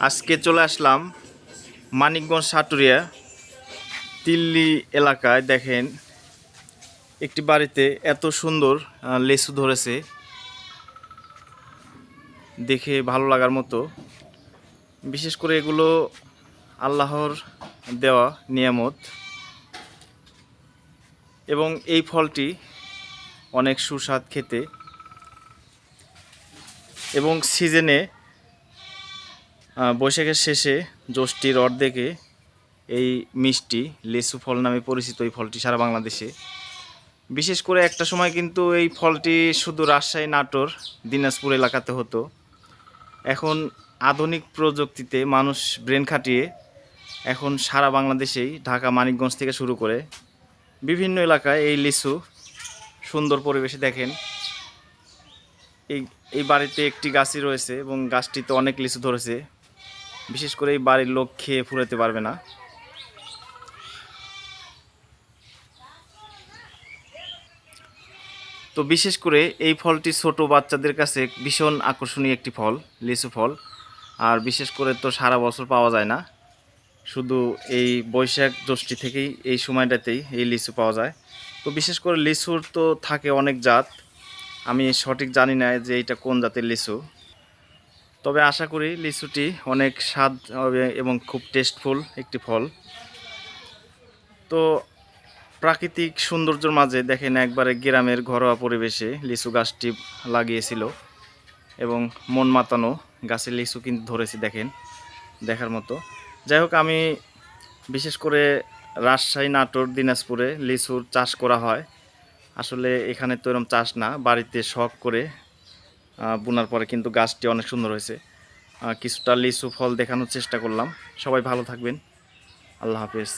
আজকে চলে আসলাম মানিকগঞ্জ সাটুরিয়া, তিল্লি এলাকায়। দেখেন, একটি বাড়িতে এত সুন্দর লেচু ধরেছে। দেখে ভালো লাগার মতো। বিশেষ করে এগুলো আল্লাহর দেওয়া নিয়ামত। এবং এই ফলটি অনেক সুস্বাদ খেতে। এবং সিজনে বৈশাখের শেষে জ্যৈষ্ঠীর অর্ধেকে এই মিষ্টি লেসু ফল নামে পরিচিত এই ফলটি সারা বাংলাদেশে। বিশেষ করে একটা সময় কিন্তু এই ফলটি শুধু রাজশাহী, নাটোর, দিনাজপুর এলাকাতে হতো। এখন আধুনিক প্রযুক্তিতে মানুষ ব্রেন খাটিয়ে এখন সারা বাংলাদেশেই ঢাকা, মানিকগঞ্জ থেকে শুরু করে বিভিন্ন এলাকায় এই লিচু সুন্দর পরিবেশে দেখেন। এই এই বাড়িতে একটি গাছই রয়েছে এবং গাছটিতে অনেক লিচু ধরেছে। বিশেষ করে এই বাড়ির লোক খেয়ে ফুরাতে পারবে না। তো বিশেষ করে এই ফলটি ছোট বাচ্চাদের কাছে ভীষণ আকর্ষণীয় একটি ফল, লিচু ফল। আর বিশেষ করে তো সারা বছর পাওয়া যায় না। শুধু এই বৈশাখ জ্যৈষ্ঠী থেকেই এই সময়টাতেই এই লিচু পাওয়া যায়। তো বিশেষ করে লিচুর তো থাকে অনেক জাত। আমি সঠিক জানি না যে এটা কোন জাতের লিচু। তবে আশা করি লিচুটি অনেক স্বাদ হবে এবং খুব টেস্টফুল একটি ফল। তো প্রাকৃতিক সৌন্দর্যের মাঝে দেখেন একবারে গ্রামের ঘরোয়া পরিবেশে লিচু গাছটি লাগিয়েছিল এবং মন মাতানো গাছের লিচু কিন্তু ধরেছি দেখেন, দেখার মতো। যাই হোক, আমি বিশেষ করে রাজশাহী, নাটোর, দিনাজপুরে লিচুর চাষ করা হয়। আসলে এখানে তো এরকম চাষ না, বাড়িতে শখ করে বোনার পরে কিন্তু গাছটি অনেক সুন্দর হয়েছে। কিছুটা লিচু ফল দেখানোর চেষ্টা করলাম। সবাই ভালো থাকবেন। আল্লাহ হাফেজ।